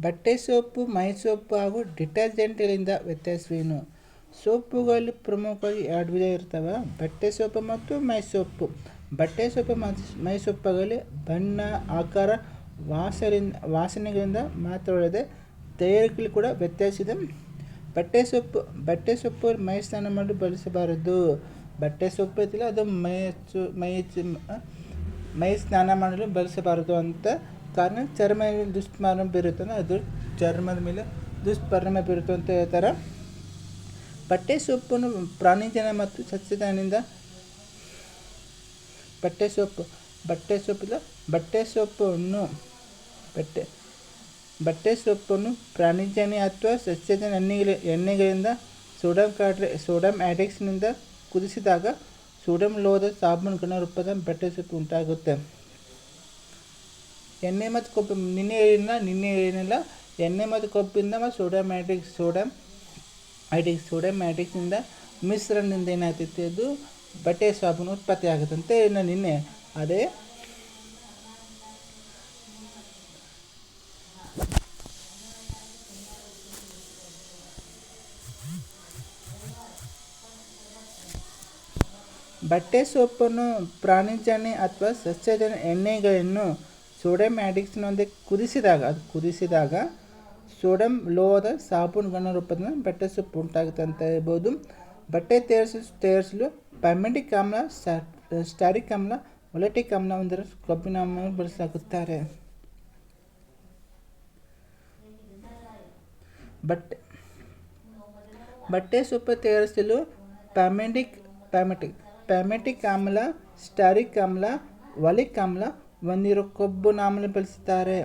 ಬಟ್ಟೆ ಸೋಪು, ಮೈ ಸೋಪು ಹಾಗೂ ಡಿಟರ್ಜೆಂಟ್ಗಳಿಂದ ವ್ಯತ್ಯಾಸವೇನು? ಸೋಪುಗಳಲ್ಲಿ ಪ್ರಮುಖವಾಗಿ ಎರಡು ವಿಧ ಇರ್ತವೆ. ಬಟ್ಟೆ ಸೋಪು ಮತ್ತು ಮೈ ಸೋಪು. ಬಟ್ಟೆ ಸೋಪು ಮೈ ಸೋಪುಗಳಲ್ಲಿ ಬಣ್ಣ, ಆಕಾರ ವಾಸರಿಂದ ವಾಸನೆಗಳಿಂದ ಮಾತ್ರವಲ್ಲದೆ ತಯಾರಿಕೆಯಲ್ಲಿ ಕೂಡ ವ್ಯತ್ಯಾಸ ಇದೆ. ಬಟ್ಟೆ ಸೊಪ್ಪು ಬಟ್ಟೆ ಸೊಪ್ಪು ಮೈ ಸ್ನಾನ ಮಾಡಿ ಬಳಸಬಾರದು. ಬಟ್ಟೆ ಸೊಪ್ಪು ಐತಿಲ್ಲ ಅದು ಮೈ ಮೈ ಮೈ ಸ್ನಾನ ಮಾಡಲು ಬಳಸಬಾರದು ಅಂತ ಕಾರಣ ಚರ್ಮ ದುಷ್ಪರಿಣಾಮ ಬೀರುತ್ತಂದ್ರೆ ಅದು ಚರ್ಮದ ಮೇಲೆ ದುಷ್ಪರಿಣಾಮ ಬೀರುತ್ತೆ ಅಂತ ಹೇಳ್ತಾರೆ. ಬಟ್ಟೆ ಸೊಪ್ಪನ್ನು ಪ್ರಾಣಿಜನ ಮತ್ತು ಸಸ್ಯಜನಿಂದ ಬಟ್ಟೆ ಸೊಪ್ಪು, ಬಟ್ಟೆ ಸೊಪ್ಪಿಲ್ಲ, ಬಟ್ಟೆ ಸೊಪ್ಪನ್ನು, ಬಟ್ಟೆ ಬಟ್ಟೆ ಸೊಪ್ಪನ್ನು ಪ್ರಾಣಿಜನ್ಯ ಅಥವಾ ಸಸ್ಯದ ಎಣ್ಣೆಗಳ ಎಣ್ಣೆಗಳಿಂದ ಸೋಡಮ್ ಕಾಡ್ರೆ ಸೋಡಮ್ ಆ್ಯಡಿಕ್ಸ್ನಿಂದ ಕುದಿಸಿದಾಗ ಸೋಡಮ್ ಲೋಹದ ಸಾಬೂನುಗಳ ರೂಪದ ಬಟ್ಟೆ ಸೊಪ್ಪು ಉಂಟಾಗುತ್ತೆ. ಎಣ್ಣೆ ಮತ್ತು ಕೊಬ್ಬು, ನಿನ್ನೆ ಹೇಳಿಲ್ಲ ನಿನ್ನೆ ಏನಿಲ್ಲ. ಎಣ್ಣೆ ಮತ್ತು ಕೊಬ್ಬಿಂದ ಮತ್ತು ಸೋಡಿಯಂ ಮ್ಯಾಟ್ರಿಕ್ಸ್ ಸೋಡಮ್ ಐಡಿಕ್ಸ್ ಸೋಡಮ್ ಮ್ಯಾಟಿಕ್ಸಿಂದ ಮಿಶ್ರಣದಿಂದ ಏನಾಗ್ತೈತೆ ಅದು? ಬಟ್ಟೆ ಸಾಬೂನು ಉತ್ಪತ್ತಿ ಆಗುತ್ತಂತೆ ಇನ್ನು ನಿನ್ನೆ. ಅದೇ ಬಟ್ಟೆ ಸೋಪನ್ನು ಪ್ರಾಣಿಜನ್ಯ ಅಥವಾ ಸಸ್ಯಜನ್ಯ ಎಣ್ಣೆಗಳನ್ನು ಸೋಡಿಯಂ ಆ್ಯಡಿಕ್ಸ್ನೊಂದಿಗೆ ಕುದಿಸಿದಾಗ, ಅದು ಕುದಿಸಿದಾಗ ಸೋಡಮ್ ಲೋಹದ ಸಾಬೂನುಗಳ ರೂಪದಿಂದ ಬಟ್ಟೆ ಸೊಪ್ಪು ಉಂಟಾಗುತ್ತೆ ಅಂತ ಹೇಳ್ಬೋದು. ಬಟ್ಟೆ ತಯಾರಿಸ ತಯಾರಿಸಲು ಪೈಮೆಟಿಕ್ ಆಮ್ಲ ಸ್ಟಾರಿಕ್ ಆಮ್ಲ ಒಲೆಟಿಕ್ ಆಮ್ಲ ಒಂದರ ಕಬ್ಬಿನ ಆಮ್ಲ ಬಳಸಲಾಗುತ್ತಾರೆ ಬಟ್ಟೆ ಬಟ್ಟೆ ಸೊಪ್ಪು ತಯಾರಿಸಲು ಪ್ಯಾಮೆಟಿಕ್ ಪ್ಯಾಮೆಟಿಕ್ ಪ್ಯಾಮೆಟಿಕ್ ಆಮ್ಲ ಸ್ಟಾರಿಕ್ ಆಮ್ಲ ಒಲಿಕ್ ಆಮ್ಲ ಹೊಂದಿರೋ ಕೊಬ್ಬಿನ ಆಮ್ಲ ಬಳಸುತ್ತಾರೆ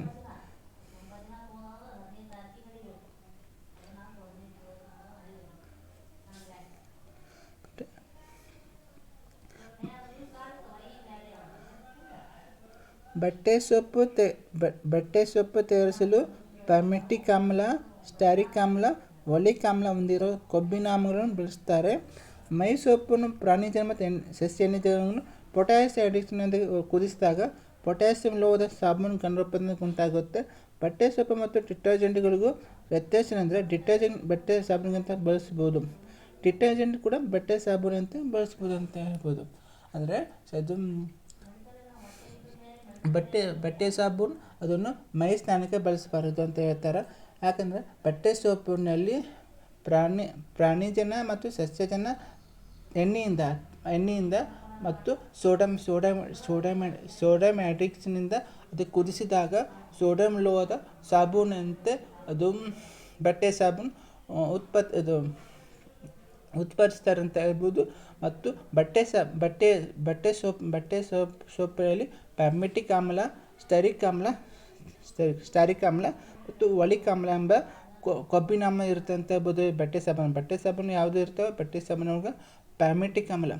ಬಟ್ಟೆ ಸೊಪ್ಪು ತೆ ಬಟ್ಟೆ ಸೊಪ್ಪು ತಯಾರಿಸಲು ಪ್ಯಾಮೆಟಿಕ್ ಆಮ್ಲ, ಸ್ಟಾರಿಕ್ ಆಮ್ಲ ಒಲಿಕ್ ಆಮ್ಲ ಹೊಂದಿರೋ ಕೊಬ್ಬಿನ ಆಮ್ಲಗಳನ್ನು ಬಳಸ್ತಾರೆ. ಮೈ ಸೊಪ್ಪನ್ನು ಪ್ರಾಣಿಜನ್ಯ ಮತ್ತು ಎಣ್ಣೆ, ಸಸ್ಯ ಎಣ್ಣೆಗಳನ್ನು ಪೊಟ್ಯಾಸಿಯಂ ಅಡಿಕ್ಟ್ನೊಂದಿಗೆ ಕುದಿಸಿದಾಗ ಪೊಟ್ಯಾಸಿಯಂ ಲೋಹದ ಸಾಬೂನು ಕಣ್ರಪ್ಪದಿಂದ ಉಂಟಾಗುತ್ತೆ. ಬಟ್ಟೆ ಸೋಪು ಮತ್ತು ಡಿಟರ್ಜೆಂಟ್ಗಳಿಗೂ ವ್ಯತ್ಯಾಸ ಅಂದರೆ ಡಿಟರ್ಜೆಂಟ್ ಬಟ್ಟೆ ಸಾಬೂನಿಗಂತ ಬಳಸ್ಬೋದು. ಡಿಟರ್ಜೆಂಟ್ ಕೂಡ ಬಟ್ಟೆ ಸಾಬೂನು ಅಂತ ಬಳಸ್ಬೋದು ಅಂತ ಹೇಳ್ಬೋದು. ಅಂದರೆ ಅದು ಬಟ್ಟೆ ಬಟ್ಟೆ ಸಾಬೂನು ಅದನ್ನು ಮೈ ಸ್ನಾನಕ್ಕೆ ಬಳಸಬಾರದು ಅಂತ ಹೇಳ್ತಾರೆ. ಯಾಕಂದರೆ ಬಟ್ಟೆ ಸೋಪಿನಲ್ಲಿ ಪ್ರಾಣಿ ಪ್ರಾಣಿಜನ ಮತ್ತು ಸಸ್ಯಜನ ಎಣ್ಣೆಯಿಂದ ಎಣ್ಣೆಯಿಂದ ಮತ್ತು ಸೋಡಮ್ ಸೋಡಮ್ ಸೋಡಮ್ ಸೋಡಮ್ಯಾಟಿಕ್ಸ್ನಿಂದ ಅದು ಕುದಿಸಿದಾಗ ಸೋಡಮ್ ಲೋಹದ ಸಾಬೂನಂತೆ ಅದು ಬಟ್ಟೆ ಸಾಬೂನು ಉತ್ಪತ್ತಿ ಇದು ಉತ್ಪಾದಿಸ್ತಾರೆ ಅಂತ ಹೇಳ್ಬೋದು ಮತ್ತು ಬಟ್ಟೆ ಸ, ಬಟ್ಟೆ ಬಟ್ಟೆ ಸೋಪ್ ಬಟ್ಟೆ ಸೋಪ್ ಸೋಪಲ್ಲಿ ಪ್ಯಾಮೆಟಿಕ್ ಆಮ್ಲ, ಸ್ಟರಿಕ್ ಆಮ್ಲ, ಸ್ಟಾರಿಕ್ ಆಮ್ಲ ಮತ್ತು ಒಳಿಕ್ ಆಮ್ಲ ಎಂಬ ಕೊಬ್ಬಿನ ಆಮ್ಲ ಇರುತ್ತೆ ಅಂತ ಹೇಳ್ಬೋದು ಬಟ್ಟೆ ಸಾಬೂನು. ಬಟ್ಟೆ ಸಾಬೂನು ಯಾವುದು ಇರ್ತವೆ? ಬಟ್ಟೆ ಸಾಬೂನು ಪ್ಯಾಮೆಟಿಕ್ ಆಮ್ಲ.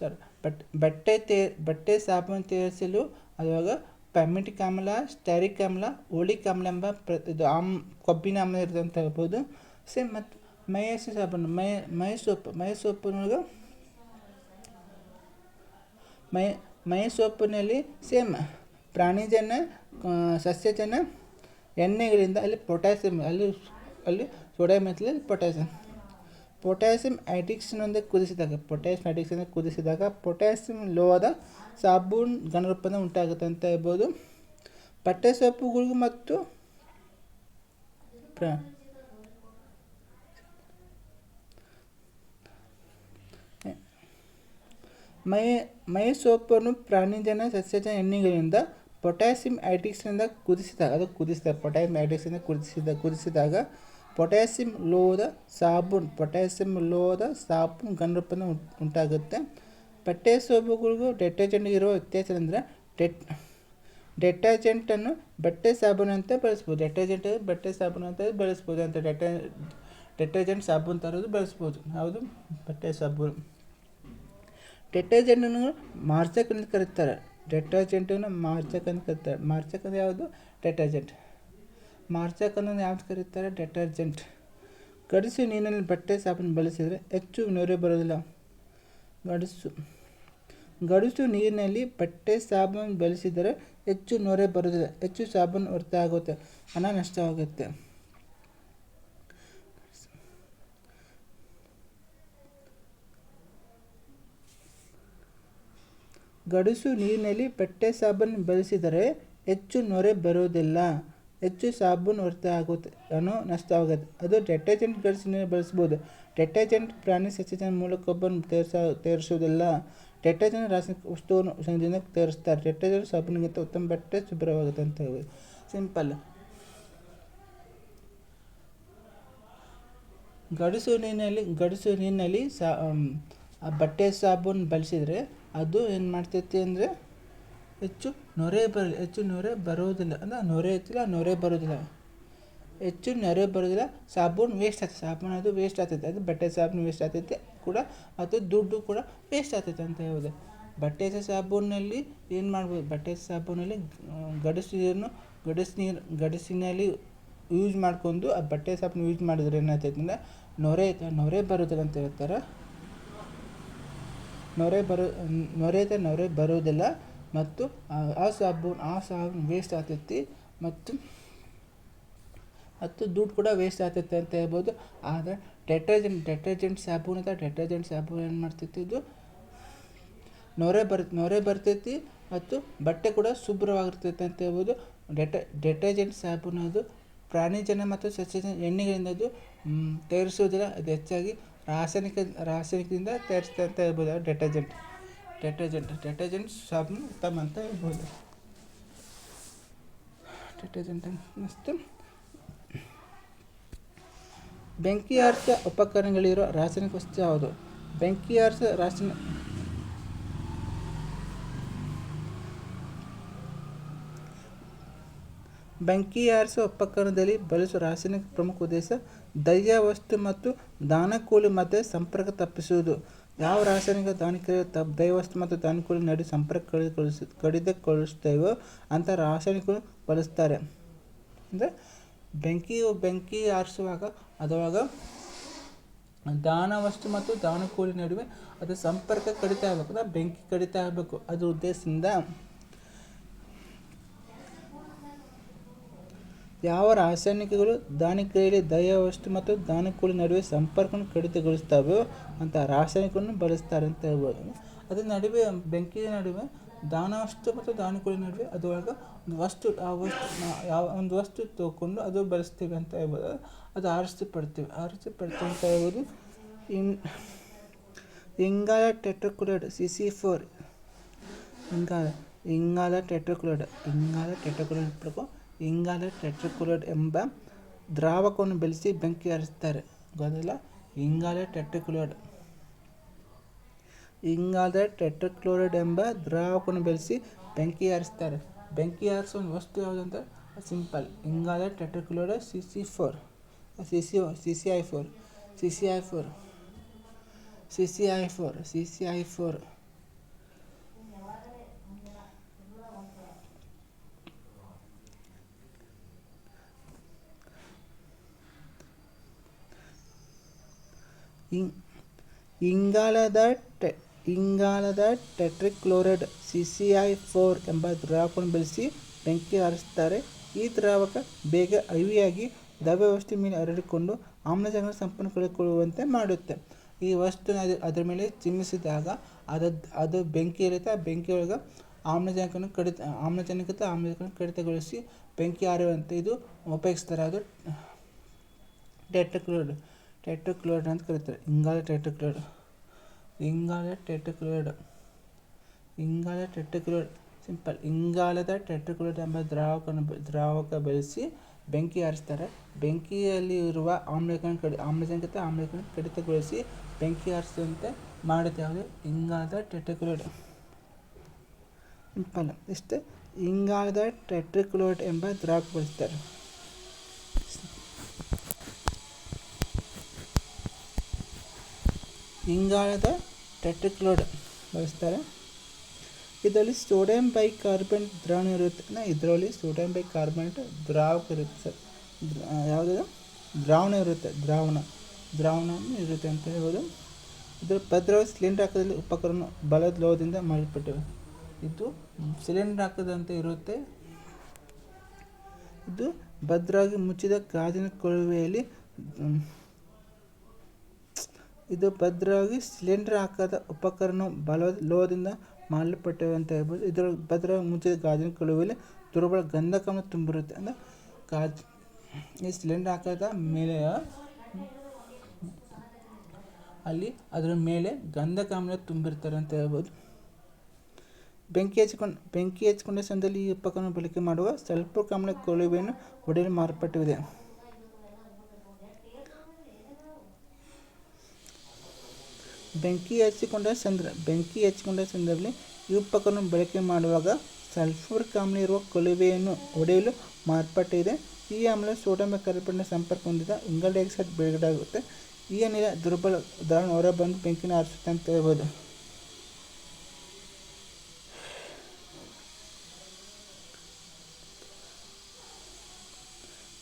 ಸಾರಿ ಬಟ್ ಬಟ್ಟೆ ತೇ, ಬಟ್ಟೆ ಸಾಬೂನು ತಯಾರಿಸಲು ಅವಾಗ ಪ್ಯಾಮೆಟಿಕ್ ಆಮ್ಲ ಸ್ಟ್ಯಾರಿಕ್ ಆಮ್ಲ ಓಲಿಕ್ ಆಮ್ಲ ಎಂಬ ಪ್ರ, ಇದು ಆಮ್, ಕೊಬ್ಬಿನ ಆಮ್ಲ ಇರುತ್ತೆ ಅಂತ ಹೇಳ್ಬೋದು. ಸೇಮ್ ಮತ್ತು ಮೈಯಸಿ ಸಾಬೂನು ಮೈ ಮೈ ಸೋಪು ಮೈ ಸೋಪಿನೊಳಗೆ ಮೈ ಮೈ ಸೋಪಿನಲ್ಲಿ ಸೇಮ್ ಪ್ರಾಣಿಜನ ಸಸ್ಯಜನ ಎಣ್ಣೆಗಳಿಂದ ಅಲ್ಲಿ ಪೊಟ್ಯಾಸಿಯಮ್ ಅಲ್ಲಿ ಅಲ್ಲಿ ಸೋಡಿಯಂ ಇರ್ತದೆ ಪೊಟ್ಯಾಸಿಯಮ್ ಪೊಟ್ಯಾಸಿಯಮ್ ಆ್ಯಡಿಕ್ಸ್ನೊಂದಿಗೆ ಕುದಿಸಿದಾಗ ಪೊಟ್ಯಾಸಿಯಮ್ ಆ್ಯಡಿಕ್ಸ್ನ ಕುದಿಸಿದಾಗ ಪೊಟ್ಯಾಸಿಯಮ್ ಆದ ಸಾಬೂನ್ ಘನರೂಪದ ಉಂಟಾಗುತ್ತೆ ಅಂತ ಹೇಳ್ಬೋದು. ಬಟ್ಟೆ ಸೊಪ್ಪುಗಳಿಗೂ ಮತ್ತು ಪ್ರ ಮೈ ಮೈ ಸೋಪನ್ನು ಪ್ರಾಣಿಜನ ಸಸ್ಯಜನ ಎಣ್ಣೆಗಳಿಂದ ಪೊಟ್ಯಾಸಿಯಮ್ ಆ್ಯಡಿಕ್ಸ್ನಿಂದ ಕುದಿಸಿದಾಗ, ಅದು ಕುದಿಸಿದಾಗ ಪೊಟ್ಯಾಸಿಯಮ್ ಆ್ಯಡಿಕ್ಸ್ನಿಂದ ಕುದಿಸಿದ ಕುದಿಸಿದಾಗ ಪೊಟ್ಯಾಸಿಯಮ್ ಲೋಹದ ಸಾಬೂನು ಪೊಟ್ಯಾಸಿಯಮ್ ಲೋಹದ ಸಾಬೂನು ಘನರೂಪದ ಉಂಟಾಗುತ್ತೆ. ಬಟ್ಟೆ ಸೋಬುಗಳಿಗೂ ಡೆಟರ್ಜೆಂಟ್ಗೆ ಇರುವ ವ್ಯತ್ಯಾಸ ಅಂದರೆ ಡೆಟ್ ಡೆಟರ್ಜೆಂಟನ್ನು ಬಟ್ಟೆ ಸಾಬೂನು ಅಂತ ಬಳಸ್ಬೋದು. ಡೆಟರ್ಜೆಂಟ್ ಬಟ್ಟೆ ಸಾಬೂನು ಅಂತ ಬಳಸ್ಬೋದು ಅಂತ ಡೆಟ ಡೆಟರ್ಜೆಂಟ್ ಸಾಬೂನು ತರೋದು ಬಳಸ್ಬೋದು. ಹೌದು, ಬಟ್ಟೆ ಸಾಬೂನು. ಡೆಟರ್ಜೆಂಟನ್ನು ಮಾರ್ಚಕ್ ಅಂತ ಕರೀತಾರೆ. ಡೆಟರ್ಜೆಂಟನ್ನು ಮಾರ್ಚಕ್ ಅಂತ ಕರೀತಾರೆ. ಮಾರ್ಚಕ್ ಅಂದರೆ ಯಾವುದು? ಡೆಟರ್ಜೆಂಟ್ ಮಾರ್ಜಕ್ ಅನ್ನೋದು ಯಾವ್ದು ಕರೀತಾರೆ? ಡೆಟರ್ಜೆಂಟ್. ಗಡಿಸು ನೀರಿನಲ್ಲಿ ಬಟ್ಟೆ ಸಾಬೂನು ಬಳಸಿದರೆ ಹೆಚ್ಚು ನೊರೆ ಬರೋದಿಲ್ಲ ಗಡಿಸು. ಗಡಿಸು, ನೀರಿನಲ್ಲಿ ಬಟ್ಟೆ ಸಾಬೂನು ಬಳಸಿದರೆ ಹೆಚ್ಚು ನೊರೆ ಬರೋದಿಲ್ಲ ಹೆಚ್ಚು ಸಾಬೂನು ವ್ಯರ್ಥ ಆಗುತ್ತೆ ಹಣ ನಷ್ಟವಾಗುತ್ತೆ. ಗಡಿಸು, ನೀರಿನಲ್ಲಿ ಬಟ್ಟೆ ಸಾಬೂನು ಬಳಸಿದರೆ ಹೆಚ್ಚು ನೊರೆ ಬರುವುದಿಲ್ಲ. ಹೆಚ್ಚು ಸಾಬೂನು ವ್ಯರ್ಥ ಆಗುತ್ತೆ ಹಣ ನಷ್ಟವಾಗುತ್ತೆ ಅದು ಡೆಟರ್ಜೆಂಟ್ ಗಳಿಸಿನ ಬಳಸ್ಬೋದು ಡೆಟರ್ಜೆಂಟ್ ಪ್ರಾಣಿ ಸಸ್ಯಜನ ಮೂಲಕ ಕೊಬ್ಬನ್ನು ತಯಾರಿಸ ತಯಾರಿಸುವುದಿಲ್ಲ ಡೆಟರ್ಜೆಂಟ್ ರಾಸಾಯನಿಕ ವಸ್ತುವನ್ನು ಸಂಜೆಯಿಂದ ತಯಾರಿಸ್ತಾರೆ ಡೆಟರ್ಜೆಂಟ್ ಸಾಬೂನಿಗಿಂತ ಉತ್ತಮ ಬಟ್ಟೆ ಶುಭ್ರವಾಗುತ್ತೆ ಅಂತ ಹೇಳ್ಬೋದು ಸಿಂಪಲ್. ಗಡಿಸು ನೀರಿನಲ್ಲಿ ಗಡಿಸು ನೀರಿನಲ್ಲಿ ಸಾ, ಆ, ಬಟ್ಟೆ ಸಾಬೂನು ಬಳಸಿದರೆ ಅದು ಏನು ಮಾಡ್ತೈತಿ ಅಂದರೆ ಹೆಚ್ಚು ನೊರೆ ಬರ ಹೆಚ್ಚು ನೊರೆ ಬರೋದಿಲ್ಲ ಅಂದರೆ ನೊರೆ ಐತಿಲ್ಲ ನೊರೆ ಬರೋದಿಲ್ಲ ಹೆಚ್ಚು ನೊರೆ ಬರೋದಿಲ್ಲ ಸಾಬೂನು ವೇಸ್ಟ್ ಆಗ್ತದೆ ಸಾಬೂನು ಅದು ವೇಸ್ಟ್ ಆಗ್ತೈತೆ ಅದು ಬಟ್ಟೆ ಸಾಬೂನು ವೇಸ್ಟ್ ಆಗ್ತೈತೆ ಕೂಡ ಅದು ದುಡ್ಡು ಕೂಡ ವೇಸ್ಟ್ ಆಗ್ತೈತೆ ಅಂತ ಹೇಳ್ಬೋದು. ಬಟ್ಟೆ ಸಾಬೂನಲ್ಲಿ ಏನು ಮಾಡ್ಬೋದು? ಬಟ್ಟೆ ಸಾಬೂನಲ್ಲಿ ಗಡಸು ನೀರನ್ನು ಗಡಸು ನೀರು, ಗಡಸಿನಲ್ಲಿ ಯೂಸ್ ಮಾಡ್ಕೊಂಡು ಆ ಬಟ್ಟೆ ಸಾಬೂನು ಯೂಸ್ ಮಾಡಿದ್ರೆ ಏನಾಗ್ತೈತೆ ಅಂದರೆ, ನೊರೆ ನೊರೆ ಬರೋದಿಲ್ಲ ಅಂತ ಹೇಳ್ತಾರೆ. ನೊರೆ ಬರೋ ನೊರೆ ನೊರೆ ಬರೋದಿಲ್ಲ. ಮತ್ತು ಆ ಸಾಬೂನು ಆ ಸಾಬೂನು ವೇಸ್ಟ್ ಆಗ್ತೈತಿ ಮತ್ತು ಮತ್ತು ದುಡ್ಡು ಕೂಡ ವೇಸ್ಟ್ ಆಗ್ತೈತೆ ಅಂತ ಹೇಳ್ಬೋದು. ಆದರೆ ಡೆಟರ್ಜೆಂಟ್ ಡೆಟರ್ಜೆಂಟ್ ಸಾಬೂನು ಅಥವಾ ಡೆಟರ್ಜೆಂಟ್ ಸಾಬೂನು ಏನು ಮಾಡ್ತೈತಿ ಇದು? ನೊರೆ ಬರ್ ನೊರೆ ಬರ್ತೈತಿ ಮತ್ತು ಬಟ್ಟೆ ಕೂಡ ಶುಭ್ರವಾಗಿರ್ತೈತೆ ಅಂತ ಹೇಳ್ಬೋದು. ಡೆಟ ಡೆಟರ್ಜೆಂಟ್ ಸಾಬೂನು ಅದು ಪ್ರಾಣಿಜನ ಮತ್ತು ಸಸ್ಯಜನ ಎಣ್ಣೆಗಳಿಂದ ಅದು ತಯಾರಿಸುವುದಿಲ್ಲ ಅದು ಹೆಚ್ಚಾಗಿ ರಾಸಾಯನಿಕ ರಾಸಾಯನಿಕದಿಂದ ತಯಾರಿಸ್ತಂತ ಅಂತ ಹೇಳ್ಬೋದು. ಡೆಟರ್ಜೆಂಟ್ ಡೆಟರ್ಜೆಂಟ್ ಡೆಟರ್ಜೆಂಟ್ ಸಾಬೂನು ಉತ್ತಮ ಅಂತ ಹೇಳ್ಬೋದು. ಡೆಟರ್ಜೆಂಟ್ ಮತ್ತು ಬೆಂಕಿ ಆರಿಸ ಉಪಕರಣಗಳಿರೋ ರಾಸಾಯನಿಕ ವಸ್ತು ಯಾವುದು? ಬೆಂಕಿ ಆರಿಸ ರಾಸಾಯನಿಕ ಬೆಂಕಿ ಆರಿಸುವ ಉಪಕರಣದಲ್ಲಿ ಬಳಸುವ ರಾಸಾಯನಿಕ ಪ್ರಮುಖ ಉದ್ದೇಶ ದಯ್ಯ ವಸ್ತು ಮತ್ತು ದಾನಕೂಲಿ ಮಧ್ಯೆ ಸಂಪರ್ಕ ತಪ್ಪಿಸುವುದು. ಯಾವ ರಾಸಾಯನಿಕ ತಪ್ ದೈವಸ್ತು ವಸ್ತು ಮತ್ತು ದಾನಕೂಲಿ ನಡುವೆ ಸಂಪರ್ಕ ಕಡಿತಗೊಳಿಸ ಕಡಿತಗೊಳಿಸ್ತೇವೋ ಅಂಥ ರಾಸಾಯನಿಕಗಳು ಬಳಸ್ತಾರೆ. ಅಂದರೆ ಬೆಂಕಿ ಬೆಂಕಿ ಆರಿಸುವಾಗ ಅದರೊಳಗ ದಾನ ವಸ್ತು ಮತ್ತು ದಾನಕೂಲಿ ನಡುವೆ ಅದು ಸಂಪರ್ಕ ಕಡಿತ ಆಗಬೇಕು. ಅಂದರೆ ಬೆಂಕಿ ಕಡಿತ ಆಗಬೇಕು. ಅದು ಉದ್ದೇಶದಿಂದ ಯಾವ ರಾಸಾಯನಿಕಗಳು ದಾನಿಕ್ರಿಯೆಯಲ್ಲಿ ದಹ್ಯ ವಸ್ತು ಮತ್ತು ದಾನಕೋಳಿ ನಡುವೆ ಸಂಪರ್ಕವನ್ನು ಕಡಿತಗೊಳಿಸ್ತಾವೋ ಅಂತ ರಾಸಾಯನಿಕವನ್ನು ಬಳಸ್ತಾರೆ ಅಂತ ಹೇಳ್ಬೋದು. ಅದರ ನಡುವೆ, ಬೆಂಕಿಯ ನಡುವೆ ದಾನ ವಸ್ತು ಮತ್ತು ದಾನಕೋಳಿ ನಡುವೆ ಅದರೊಳಗೆ ಒಂದು ವಸ್ತು, ಆ ವಸ್ತು, ಯಾವ ಒಂದು ವಸ್ತು ತೊಗೊಂಡು ಅದು ಬಳಸ್ತೀವಿ ಅಂತ ಹೇಳ್ಬೋದು. ಅದು ಆರಿಸಿ ಪಡ್ತೀವಿ. ಆರಿಸಿ ಪಡ್ತೀವಿ ಅಂತ ಹೇಳ್ಬೋದು. ಇನ್, ಇಂಗಾಲ ಟೆಟ್ರಕ್ಲೋರೈಡ್ ಸಿ ಸಿ ಫೋರ್. ಇಂಗಾಲ ಇಂಗಾಲ ಟೆಟ್ರಕ್ಲೋರೈಡ್ ಇಂಗಾಲ ಟೆಟ್ರಕ್ಲೋರೈಡ್ ಪಡ್ಕೊ ಇಂಗಾಲ ಟೆಟ್ರಕ್ಲೋರೈಡ್ ಎಂಬ ದ್ರಾವಕವನ್ನು ಬೆಳೆಸಿ ಬೆಂಕಿ ಹರಿಸ್ತಾರೆ ಗೊತ್ತಿಲ್ಲ? ಇಂಗಾಲ ಟೆಟ್ರಿಕ್ಲೋರೈಡ್ ಇಂಗಾಲದ ಟೆಟ್ರಿಕ್ಲೋರೈಡ್ ಎಂಬ ದ್ರಾವಕವನ್ನು ಬೆಳೆಸಿ ಬೆಂಕಿ ಹಾರಿಸ್ತಾರೆ ಬೆಂಕಿ ಹಾರಿಸೋ ವಸ್ತು ಯಾವುದಂದ್ರೆ ಸಿಂಪಲ್ ಇಂಗಾಲ tetrachloride C C four C C C C I four C C I four C C I four C C I four ಇಂಗಾಲದ ಟೆ, ಇಂಗಾಲದ tetrachloride C C I four ಎಂಬ ದ್ರಾವಕವನ್ನು ಬಳಸಿ ಬೆಂಕಿ ಹಾರಿಸ್ತಾರೆ ಈ ದ್ರಾವಕ ಬೇಗ ಅವಿಯಾಗಿ ದ್ರವ್ಯ ವಸ್ತು ಮೇಲೆ ಹರಡಿಕೊಂಡು ಆಮ್ಲಜನಕ ಸಂಪೂರ್ಣ ಕಳೆದುಕೊಳ್ಳುವಂತೆ ಮಾಡುತ್ತೆ. ಈ ವಸ್ತು ಅದು ಅದರ ಮೇಲೆ ಚಿಮ್ಮಿಸಿದಾಗ ಅದು ಅದು ಬೆಂಕಿ ಇರುತ್ತೆ ಆ ಬೆಂಕಿಯೊಳಗೆ ಆಮ್ಲಜನಕವನ್ನು ಕಡಿತ ಆಮ್ಲಜನಕತೆ ಆಮ್ಲಜನಕ ಕಡಿತಗೊಳಿಸಿ ಬೆಂಕಿ ಹಾರುವಂತೆ ಇದು ಉಪಯೋಗಿಸ್ತಾರೆ. ಅದು ಟೆಟ್ರಕ್ಲೋರೈಡ್. ಟೆಟ್ರಕ್ಲೋರೈಡ್ ಅಂತ ಕರೀತಾರೆ. ಇಂಗಾಲ ಟೆಟ್ರಕ್ಲೋರೈಡ್ ಇಂಗಾಲ ಟೆಟ್ರಕ್ಲೋರೈಡ್ ಇಂಗಾಲ ಟೆಟ್ರಕ್ಲೋರೈಡ್ ಸಿಂಪಲ್. ಇಂಗಾಲದ ಟೆಟ್ರಕ್ಲೋರೈಡ್ ಎಂಬ ದ್ರಾವಕನ ದ್ರಾವಕ ಬೆಳೆಸಿ ಬೆಂಕಿ ಹಾರಿಸ್ತಾರೆ. ಬೆಂಕಿಯಲ್ಲಿ ಇರುವ ಆಮ್ಲಜನ ಕಡಿ ಆಮ್ಲಜನಕತೆ ಆಮ್ಲಜನ ಕಡಿತಗೊಳಿಸಿ ಬೆಂಕಿ ಹಾರಿಸುವಂತೆ ಮಾಡುತ್ತೆ ಇಂಗಾಲದ ಟೆಟ್ರಕ್ಲೋರೈಡ್ ಸಿಂಪಲ್. ಇಷ್ಟೇ ಇಂಗಾಲದ ಟೆಟ್ರಕ್ಲೋರೈಡ್ ಎಂಬ ದ್ರಾವಕ ಬಳಸ್ತಾರೆ. ಇಂಗಾಲದ ಟೆಟ್ರಿಕ್ಲೋಡ್ ಬಳಸ್ತಾರೆ. ಇದರಲ್ಲಿ ಸೋಡಿಯಂ ಬೈಕಾರ್ಬನೇಟ್ ದ್ರಾವಣ ಇರುತ್ತೆ. ಇದರಲ್ಲಿ ಸೋಡಿಯಂ ಬೈಕಾರ್ಬನೇಟ್ ದ್ರಾವಕ ಇರುತ್ತೆ ಸರ್. ದ್ರಾವಣ ಇರುತ್ತೆ, ದ್ರಾವಣ. ದ್ರಾವಣ ಇರುತ್ತೆ ಅಂತ ಹೇಳ್ಬೋದು. ಇದರ ಭದ್ರವಾಗಿ ಸಿಲಿಂಡರ್ ಹಾಕೋದಲ್ಲಿ ಉಪಕರಣ ಬಲದ ಲೋಹದಿಂದ ಮಾಡಲ್ಪಟ್ಟಿವೆ ಇದು ಸಿಲಿಂಡರ್ ಹಾಕದಂತೆ ಇರುತ್ತೆ. ಇದು ಭದ್ರವಾಗಿ ಮುಚ್ಚಿದ ಗಾಜಿನ ಕೊಳವೆಯಲ್ಲಿ ಇದು ಭದ್ರವಾಗಿ ಸಿಲಿಂಡರ್ ಆಕಾರದ ಉಪಕರಣ ಬಲವಾದ ಲೋಹದಿಂದ ಮಾಡಲ್ಪಟ್ಟಿವೆ ಅಂತ ಹೇಳ್ಬೋದು. ಇದರ ಭದ್ರವಾಗಿ ಮುಚ್ಚಿದ ಗಾಜಿನ ಕೊಳವೆಯಲ್ಲಿ ದುರ್ಬಲ ಗಂಧಕವನ್ನು ತುಂಬಿರುತ್ತೆ. ಅಂದರೆ ಗಾಜ್ ಈ ಸಿಲಿಂಡರ್ ಆಕಾರದ ಮೇಲೆ ಅಲ್ಲಿ ಅದರ ಮೇಲೆ ಗಂಧಕಾಮ್ಲ ತುಂಬಿರ್ತಾರೆ ಅಂತ ಹೇಳ್ಬೋದು. ಬೆಂಕಿ ಹಚ್ಕೊಂಡು ಬೆಂಕಿ ಹಚ್ಕೊಂಡ ಸಂದರ್ಭದಲ್ಲಿ ಈ ಉಪಕರಣ ಬಳಕೆ ಮಾಡುವ ಸ್ವಲ್ಪ ಕಾಮ್ಲ ಕೊಳವೆಯನ್ನು ಒಡೆಯಲು ಮಾರ್ಪಟ್ಟಿದೆ. ಬೆಂಕಿ ಹಚ್ಚಿಕೊಂಡ ಸಂದ್ರ, ಬೆಂಕಿ ಹಚ್ಚಿಕೊಂಡ ಸಂದರ್ಭದಲ್ಲಿ ಈ ಉಪಕರಣ ಬಳಕೆ ಮಾಡುವಾಗ ಸಲ್ಫರ್ ಆಮ್ಲ ಇರುವ ಕೊಳವೆಯನ್ನು ಒಡೆಯಲು ಮಾರ್ಪಟ್ಟಿದೆ ಈ ಆಮ್ಲ ಸೋಡಮ ಕರಿಪಡಿನ ಸಂಪರ್ಕ ಹೊಂದಿದ ಇಂಗಾಲ ಡೈಆಕ್ಸೈಡ್ ಬಿಡುಗಡೆ ಆಗುತ್ತೆ ಈ ಅನಿಲ ದುರ್ಬಲ ಉದಾಹರಣೆ ಹೊರಬಂದು ಬೆಂಕಿನ ಆರಿಸುತ್ತೆ ಅಂತ ಹೇಳ್ಬೋದು.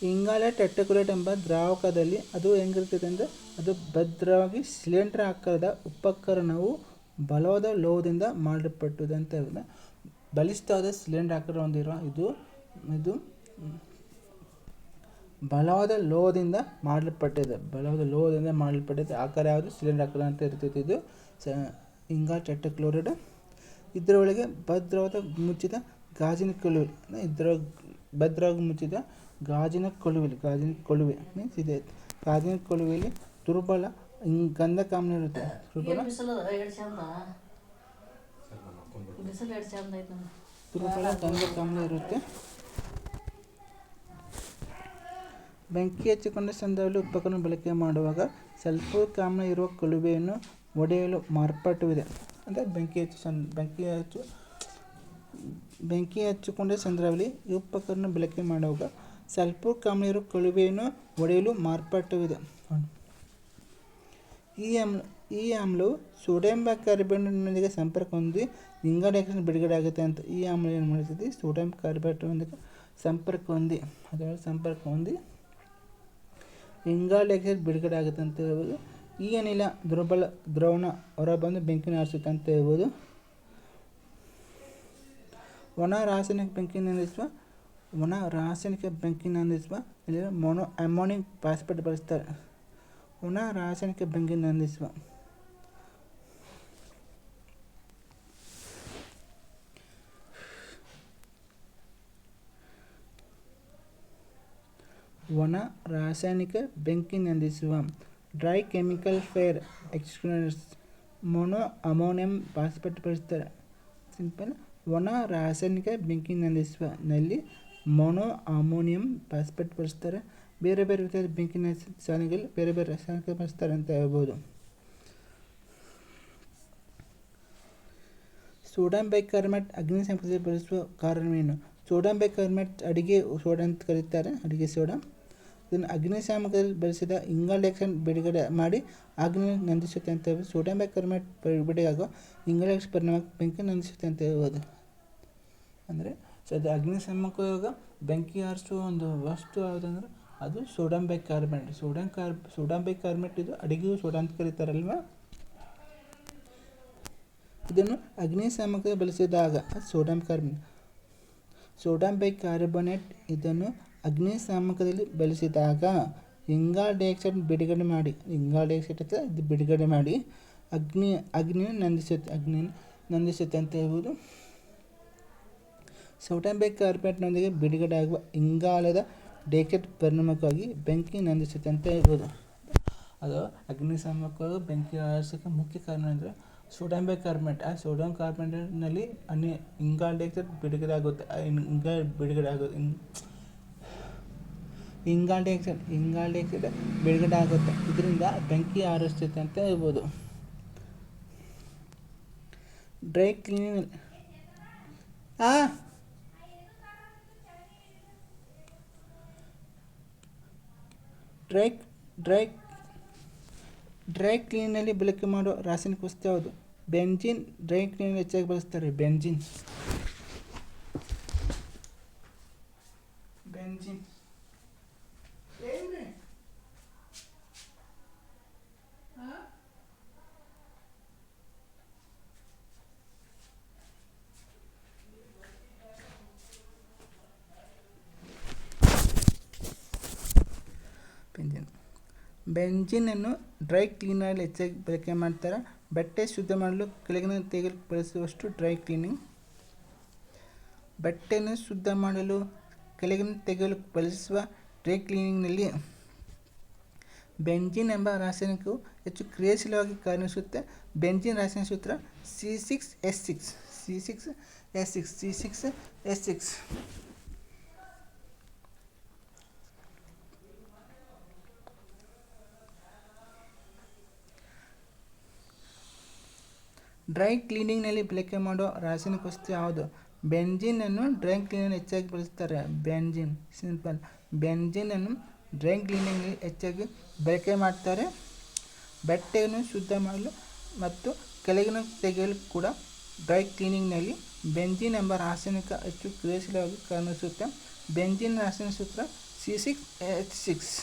ಇಂಗಾಲ ಟೆಟ್ರಾಕ್ಲೋರೈಡ್ ಎಂಬ ದ್ರಾವಕದಲ್ಲಿ ಅದು ಹೆಂಗಿರ್ತದೆ ಅಂದರೆ ಅದು ಭದ್ರವಾಗಿ ಸಿಲಿಂಡರ್ ಆಕಾರದ ಉಪಕರಣವು ಬಲವಾದ ಲೋಹದಿಂದ ಮಾಡಲ್ಪಟ್ಟಿದೆ ಅಂತ ಹೇಳಿದ್ರೆ ಬಲಿಷ್ಠವಾದ ಸಿಲಿಂಡರ್ ಆಕಾರ ಹೊಂದಿರುವ ಇದು ಇದು ಬಲವಾದ ಲೋಹದಿಂದ ಮಾಡಲ್ಪಟ್ಟಿದೆ ಬಲವಾದ ಲೋಹದಿಂದ ಮಾಡಲ್ಪಟ್ಟಿದೆ ಆಕಾರ ಯಾವುದು ಸಿಲಿಂಡರ್ ಆಕಾರ ಅಂತ ಇರ್ತೈತೆ ಇದು. ಸ, ಇಂಗಾಲ ಟೆಟ್ರಾಕ್ಲೋರೈಡ್ ಇದರೊಳಗೆ ಭದ್ರವಾದ ಮುಚ್ಚಿದ ಗಾಜಿನ ಕೊಳುವೆ ಇದರ ಭದ್ರವಾಗಿ ಮುಚ್ಚಿದ ಗಾಜಿನ ಕೊಳುವೆಲಿ ಗಾಜಿನ ಕೊಳುವೆ ಮೀನ್ಸ್ ಇದೆ. ಗಾಜಿನ ಕೊಳುವೆಲಿ ದುರ್ಬಲ ಹಿಂಗ್ ಗಂಧಕಾಮ್ಲ ಇರುತ್ತೆ. ದುರ್ಬಲ ದುರ್ಬಲ ಗಂಧಕಾಮ್ಲ ಇರುತ್ತೆ. ಬೆಂಕಿ ಹಚ್ಚಿಕೊಂಡ ಸಂದರ್ಭದಲ್ಲಿ ಉಪಕರಣ ಬಳಕೆ ಮಾಡುವಾಗ ಸ್ವಲ್ಪ ಕಾಮ್ನ ಇರುವ ಕೊಳುವೆಯನ್ನು ಒಡೆಯಲು ಮಾರ್ಪಾಟವಿದೆ ಅಂದರೆ ಬೆಂಕಿ ಹಚ್ಚು ಸಂ ಬೆಂಕಿ ಹಚ್ಚು ಬೆಂಕಿ ಹಚ್ಚಿಕೊಂಡ ಸಂದರ್ಭದಲ್ಲಿ ಈ ಉಪಕರಣ ಬಳಕೆ ಮಾಡುವಾಗ ಸಲ್ಫರ್ ಕಾಮ್ಲ ಇರುವ ಕೊಳುವೆಯನ್ನು ಒಡೆಯಲು ಮಾರ್ಪಾಟವಿದೆ ಈ ಆಮ್ಲ ಈ ಆಮ್ಲವು ಸೋಡಿಯಂ ಕಾರ್ಬೈಡ್ನೊಂದಿಗೆ ಸಂಪರ್ಕ ಹೊಂದಿ ಬಿಡುಗಡೆ ಆಗುತ್ತೆ ಅಂತ ಈ ಆಮ್ಲ ಏನು ಮಾಡ್ತದೆ ಸೋಡಿಯಂ ಕಾರ್ಬೈಡ್ನೊಂದಿಗೆ ಸಂಪರ್ಕ ಹೊಂದಿ. ಅದರ ಸಂಪರ್ಕ ಹೊಂದಿ ಇಂಗಾಲ ಡೈಆಕ್ಸೈಡ್ ಬಿಡುಗಡೆ ಆಗುತ್ತೆ ಅಂತ ಹೇಳ್ಬೋದು. ಈ ಅನಿಲ ದುರ್ಬಲ ದ್ರವಣ ಹೊರಬಂದು ಬೆಂಕಿನ ಆರಿಸುತ್ತೆ ಅಂತ ಹೇಳ್ಬೋದು. ಒಣ ರಾಸಾಯನಿಕ ಬೆಂಕಿನ ನಂದಿಸುವ ಒಣ ರಾಸಾಯನಿಕ ಬೆಂಕಿ ನಂದಿಸುವ ಇಲ್ಲಿ ಮೊನೊ ಅಮೋನಿಯಂ ಫಾಸ್ಫೇಟ್ ಬಳಸ್ತಾರೆ ಒಣ ರಾಸಾಯನಿಕ ಬೆಂಕಿ ನಂದಿಸುವ ಒಣ ರಾಸಾಯನಿಕ ಬೆಂಕಿ ನಂದಿಸುವ dry chemical fire extinguishers mono ammonium phosphate ಬಳಸ್ತಾರೆ ಸಿಂಪಲ್ ಒಣ ರಾಸಾಯನಿಕ ಬೆಂಕಿ ನಂದಿಸುವ ನಲ್ಲಿ ಮೊನೊ, ಅಮೋನಿಯಂ, ಫಾಸ್ಫೇಟ್ ಬಳಸ್ತಾರೆ. ಬೇರೆ ಬೇರೆ ರೀತಿಯಾದ ಬೆಂಕಿನ ಸಾಧನಗಳು ಬೇರೆ ಬೇರೆ ರಾಸಾಯನಿಕ ಬಳಸ್ತಾರೆ ಅಂತ ಹೇಳ್ಬೋದು. ಸೋಡಾಂ ಬೈಕಾರ್ಬನೇಟ್ ಅಗ್ನಿ ಸಂಪದ ಬಳಸುವ ಕಾರಣವೇನು? ಸೋಡಾಂ ಬೈಕಾರ್ಬನೇಟ್ ಅಡಿಗೆ ಸೋಡಾ ಅಂತ ಕರೀತಾರೆ, ಅಡಿಗೆ ಸೋಡಾ. ಇದನ್ನು ಅಗ್ನಿಶಾಮಕದಲ್ಲಿ ಬಳಸಿದ ಇಂಗಾಲ ಡೈಆಕ್ಸೈಡ್ ಬಿಡುಗಡೆ ಮಾಡಿ ಅಗ್ನಿ ನಂದಿಸುತ್ತೆ ಅಂತ ಹೇಳ್ಬೋದು. ಸೋಡಿಯಂ ಬೈಕಾರ್ಬನೇಟ್ ಬಿಡುಗಡೆ ಆಗೋ ಇಂಗಾಲ ಡೈಆಕ್ಸೈಡ್ ಪರಿಣಾಮ ಬೆಂಕಿ ನಂದಿಸುತ್ತೆ ಅಂತ ಹೇಳ್ಬೋದು. ಅಂದರೆ ಸೊ ಅದು ಅಗ್ನಿಶಾಮಕವಾಗ ಬೆಂಕಿ ಆರಿಸುವ ಒಂದು ವಸ್ತು ಯಾವುದಂದ್ರೆ ಅದು sodium bicarbonate sodium car sodium bicarbonate ಇದು ಅಡಿಗೆಯು ಸೋಡಾ ಅಂತ ಕರೀತಾರಲ್ವ? ಇದನ್ನು ಅಗ್ನಿಶಾಮಕ ಬಳಸಿದಾಗ ಅದು ಸೋಡಿಯಂ ಕಾರ್ಬನ್ ಸೋಡಿಯಂ ಬೈಕಾರ್ಬನೇಟ್ ಇದನ್ನು ಅಗ್ನಿಶಾಮಕದಲ್ಲಿ ಬಳಸಿದಾಗ ಇಂಗಾಲ ಡೈಆಕ್ಸೈಡ್ ಬಿಡುಗಡೆ ಮಾಡಿ ಇಂಗಾಲ ಡೈಆಕ್ಸೈಡ್ ಅಥವಾ ಇದು ಬಿಡುಗಡೆ ಮಾಡಿ ಅಗ್ನಿ ಅಗ್ನಿಯನ್ನು ನಂದಿಸುತ್ತೆ ಅಗ್ನಿಯನ್ನು ನಂದಿಸುತ್ತೆ ಅಂತ ಹೇಳ್ಬೋದು. ಸೋಡಿಯಂ ಕಾರ್ಪೆಟ್ನೊಂದಿಗೆ ಬಿಡುಗಡೆ ಆಗುವ ಇಂಗಾಲದ ಡೇಕೆಟ್ ಪರಿಣಾಮಕ್ಕಾಗಿ ಬೆಂಕಿ ನಂದಿಸುತ್ತೆ ಅಂತ ಹೇಳ್ಬೋದು. ಅದು ಅಗ್ನಿಶಾಮಕ ಬೆಂಕಿ ಆರಿಸೋಕ್ಕೆ ಮುಖ್ಯ ಕಾರಣ ಅಂದರೆ ಸೋಡಿಯಂ ಕಾರ್ಪೆಂಟ್. ಆ ಸೋಡಿಯಂ ಕಾರ್ಬನೇಟ್ನಲ್ಲಿ ಅನಿ ಇಂಗಾಲ ಡೈಆಕ್ಸೈಡ್ ಬಿಡುಗಡೆ ಆಗುತ್ತೆ. ಇಂಗಾಲ ಬಿಡುಗಡೆ ಆಗುತ್ತೆ ಇಂಗಾಲ ಡೈಆಕ್ಸೈಡ್ ಇಂಗಾಲ ಡೈಆಕ್ಸೈಡ್ ಬಿಡುಗಡೆ ಆಗುತ್ತೆ. ಇದರಿಂದ ಬೆಂಕಿ ಆರಿಸ್ತೈತೆ ಅಂತ ಹೇಳ್ಬೋದು. ಡ್ರೈ ಕ್ಲೀನಿಂಗ್ ಆ ಡ್ರೈ ಡ್ರೈ ಡ್ರೈ ಕ್ಲೀನಲ್ಲಿ ಬಳಕೆ ಮಾಡುವ ರಾಸಾಯನಿಕ ವಸ್ತು ಯಾವುದು? ಬೆಂಜಿನ್ ಡ್ರೈ ಕ್ಲೀನಲ್ಲಿ ಹೆಚ್ಚಾಗಿ ಬಳಸ್ತಾರೆ ಬೆಂಜಿನ್. ಬೆಂಜಿನನ್ನು ಡ್ರೈ ಕ್ಲೀನರಲ್ಲಿ ಹೆಚ್ಚಾಗಿ ಬಳಕೆ ಮಾಡ್ತಾರೆ. ಬಟ್ಟೆ ಶುದ್ಧ ಮಾಡಲು ಕೆಳಗಿನ ತೆಗೆಯಲು ಬಳಸುವಷ್ಟು ಡ್ರೈ ಕ್ಲೀನಿಂಗ್. ಬಟ್ಟೆಯನ್ನು ಶುದ್ಧ ಮಾಡಲು ಕೆಳಗಿನ ತೆಗೆಯಲು ಬಳಸುವ ಡ್ರೈ ಕ್ಲೀನಿಂಗ್ನಲ್ಲಿ ಬೆಂಜಿನ್ ಎಂಬ ರಾಸಾಯನಿಕವು ಹೆಚ್ಚು ಕ್ರಿಯಾಶೀಲವಾಗಿ ಕಾರ್ಯನಿರ್ವಹಿಸುತ್ತೆ. ಬೆಂಜಿನ್ ರಾಸಾಯನಿಕ ಸೂತ್ರ C six S six C six S six C six S six dry ಕ್ಲೀನಿಂಗ್ನಲ್ಲಿ ಬಳಕೆ ಮಾಡೋ ರಾಸಾಯನಿಕ ವಸ್ತು ಯಾವುದು? ಬೆಂಜಿನನ್ನು ಡ್ರೈ ಕ್ಲೀನಿಂಗ್ ಹೆಚ್ಚಾಗಿ ಬಳಸ್ತಾರೆ. Benzene, simple. ಬೆಂಜಿನನ್ನು ಡ್ರೈ ಕ್ಲೀನಿಂಗ್ ಹೆಚ್ಚಾಗಿ ಬಳಕೆ ಮಾಡ್ತಾರೆ. ಬಟ್ಟೆಯನ್ನು ಶುದ್ಧ ಮಾಡಲು ಮತ್ತು ಕೆಳಗಿನ ತೆಗೆಯಲು ಕೂಡ ಡ್ರೈ ಕ್ಲೀನಿಂಗ್ನಲ್ಲಿ ಬೆಂಜಿನ್ ಎಂಬ ರಾಸಾಯನಿಕ ಹೆಚ್ಚು ಕ್ರಿಯಾಶೀಲವಾಗಿ ಕಾಣಿಸುತ್ತೆ. ಬೆಂಜಿನ್ ರಾಸಾಯನಿಕ ಸೂತ್ರ ಸಿ ಸಿಕ್ಸ್ ಎಚ್ ಸಿಕ್ಸ್